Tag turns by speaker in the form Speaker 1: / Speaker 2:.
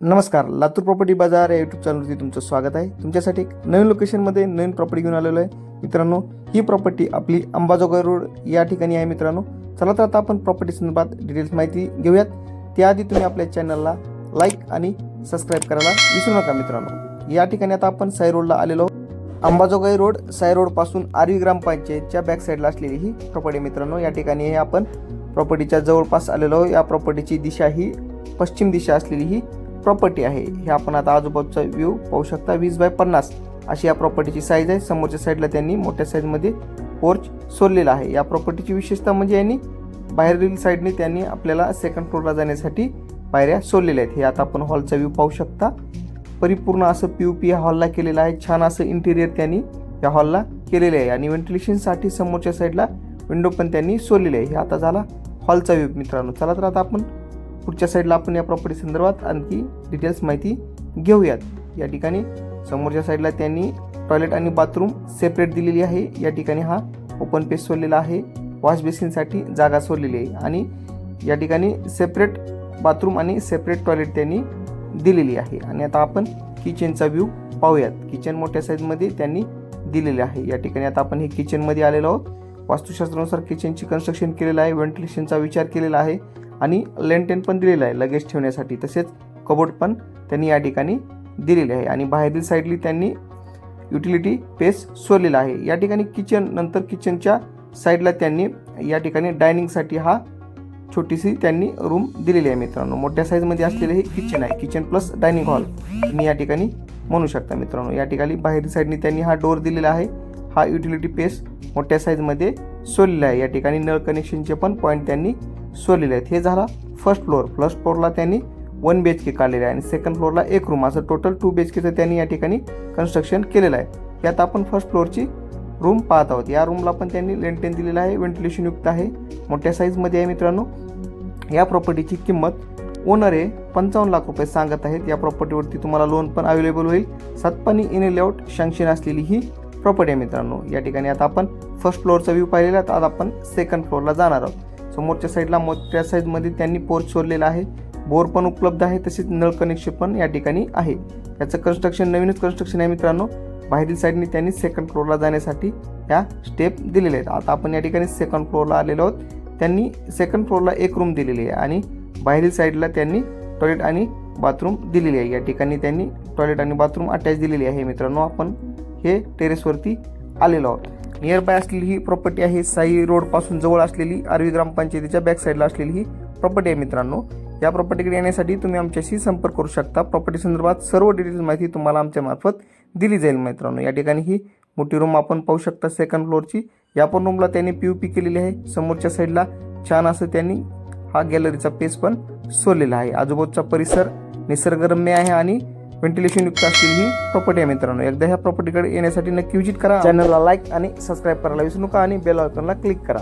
Speaker 1: नमस्कार लातूर प्रॉपर्टी बाजार या यूट्यूब चॅनलवरती तुमचं स्वागत आहे. तुमच्यासाठी एक नवीन लोकेशनमध्ये नवीन प्रॉपर्टी घेऊन आलेलो आहे. मित्रांनो ही प्रॉपर्टी आपली अंबाजोगाई रोड या ठिकाणी आहे मित्रांनो. चला तर आता आपण प्रॉपर्टी संदर्भात डिटेल्स माहिती घेऊयात. त्याआधी तुम्ही आपल्या चॅनलला लाईक आणि सबस्क्राईब करायला विसरू नका मित्रांनो. या ठिकाणी आता आपण साई रोडला आलेलो अंबाजोगाई रोड साई रोडपासून आरवी ग्रामपंचायतच्या बॅक साईडला असलेली ही प्रॉपर्टी मित्रांनो. या ठिकाणी आपण प्रॉपर्टीच्या जवळपास आलेलो या प्रॉपर्टीची दिशा ही पश्चिम दिशा असलेली ही प्रॉपर्टी आहे. हे आपण आता आजूबाजूचा व्ह्यू पाहू शकता. वीस बाय पन्नास अशी या प्रॉपर्टीची साईज आहे. समोरच्या साईडला त्यांनी मोठ्या साईजमध्ये पोर्च सोडलेला आहे. या प्रॉपर्टीची विशेषता म्हणजे यांनी बाहेरील साईडने त्यांनी आपल्याला सेकंड फ्लोरला जाण्यासाठी पायऱ्या सोडलेल्या आहेत. हे आता आपण हॉलचा व्ह्यू पाहू शकता. परिपूर्ण असं पी यू पी या हॉलला केलेलं आहे. छान असं इंटिरियर त्यांनी या हॉलला केलेले आहे. आणि व्हेंटिलेशनसाठी समोरच्या साईडला विंडो पण त्यांनी सोडलेली आहे. हे आता झाला हॉलचा व्ह्यू मित्रांनो. चला तर आता आपण पुढच्या साईडला आपण या प्रॉपर्टी संदर्भात आणखी डिटेल्स माहिती घेऊयात. या ठिकाणी समोरच्या साईडला त्यांनी टॉयलेट आणि बाथरूम सेपरेट दिलेली आहे. या ठिकाणी हा ओपन पेस सोडलेला आहे. वॉश बेसिनसाठी जागा सोडलेली आहे. आणि या ठिकाणी सेपरेट बाथरूम आणि सेपरेट टॉयलेट त्यांनी दिलेली आहे. आणि आता आपण किचनचा व्ह्यू पाहूयात. किचन मोठ्या साईजमध्ये त्यांनी दिलेले आहे. या ठिकाणी आता आपण हे किचनमध्ये आलेलो आहोत. वास्तुशास्त्रानुसार किचनची कन्स्ट्रक्शन केलेलं आहे. व्हेंटिलेशनचा विचार केलेला आहे. आणि लेंटेन पण दिलेलं आहे लगेज ठेवण्यासाठी. तसेच कबोर्ड पण त्यांनी या ठिकाणी दिलेले आहे आणि बाहेरील साईडली त्यांनी युटिलिटी पेस सोडलेला आहे. या ठिकाणी किचन नंतर किचनच्या साईडला त्यांनी या ठिकाणी डायनिंगसाठी हा छोटीशी त्यांनी रूम दिलेली आहे मित्रांनो. मोठ्या साईजमध्ये असलेले हे किचन आहे. Kitchen plus dining hall. तुम्ही या ठिकाणी म्हणू शकता मित्रांनो. या ठिकाणी बाहेरील साईडने त्यांनी हा डोर दिलेला आहे. हा युटिलिटी पेस मोठ्या साईजमध्ये सोडलेला आहे. या ठिकाणी नळ कनेक्शनचे पण पॉईंट त्यांनी सोडलेले आहेत. हे झाला फर्स्ट फ्लोअर फर्स्ट फ्लोअरला त्यांनी वन बी एच के काढलेलं आहे. आणि सेकंड फ्लोअरला एक रूम असं टोटल टू बी एच केचं त्यांनी या ठिकाणी कन्स्ट्रक्शन केलेलं आहे. यात आपण फर्स्ट फ्लोअरची रूम पाहत आहोत. या रूमला पण त्यांनी लेंटेन दिलेलं आहे. व्हेंटिलेशनयुक्त आहे. मोठ्या साईजमध्ये आहे मित्रांनो. या प्रॉपर्टीची किंमत ओनर आहे पंचावन्न लाख रुपये सांगत आहेत. या प्रॉपर्टीवरती तुम्हाला लोन पण अवेलेबल होईल. सातपाणी इन लेआउट शँक्शन असलेली ही प्रॉपर्टी आहे मित्रांनो. या ठिकाणी आता आपण फर्स्ट फ्लोअरचा व्ह्यू पाहिलेला आहे, तर आता आपण सेकंड फ्लोअरला जाणार आहोत. समोरच्या साईडला मोठ्या साईजमध्ये त्यांनी पोर्च सोडलेला आहे. बोर पण उपलब्ध आहे. तसेच नळ कनेक्शन पण या ठिकाणी आहे. याचं कन्स्ट्रक्शन नवीनच कन्स्ट्रक्शन आहे मित्रांनो. बाहेरील साईडने त्यांनी सेकंड फ्लोअरला जाण्यासाठी या स्टेप दिलेले आहेत. आता आपण या ठिकाणी सेकंड फ्लोअरला आलेलो आहोत. त्यांनी सेकंड फ्लोअरला एक रूम दिलेली आहे आणि बाहेरील साईडला त्यांनी टॉयलेट आणि बाथरूम दिलेली आहे. या ठिकाणी त्यांनी टॉयलेट आणि बाथरूम अटॅच दिलेली आहे मित्रांनो आपण. हे टेरेसवरती आलेलो आहोत. नियरबाय असलेली ही प्रॉपर्टी आहे साई रोडपासून जवळ असलेली आरवी ग्रामपंचायतीच्या बॅक साईडला असलेली ही प्रॉपर्टी आहे मित्रांनो. या प्रॉपर्टीकडे येण्यासाठी तुम्ही आमच्याशी संपर्क करू शकता. प्रॉपर्टी संदर्भात सर्व डिटेल्स माहिती तुम्हाला आमच्या मार्फत दिली जाईल मित्रांनो. या ठिकाणी ही मोठी रूम आपण पाहू शकता सेकंड फ्लोअरची या पण रूमला त्यांनी पी यू पी केलेली आहे. समोरच्या साईडला छान असं त्यांनी हा गॅलरीचा पेस पण सोडलेला आहे. आजूबाजूचा परिसर निसर्गरम्य आहे आणि व्हेंटिलेशन युक्त असलेली ही प्रॉपर्टी आहे मित्रांनो. एकदा ह्या प्रॉपर्टीकडे येण्यासाठी नक्की विजिट करा. चॅनलला लाईक आणि सबस्क्राईब करायला विसरू नका आणि बेल आयकॉनला क्लिक करा.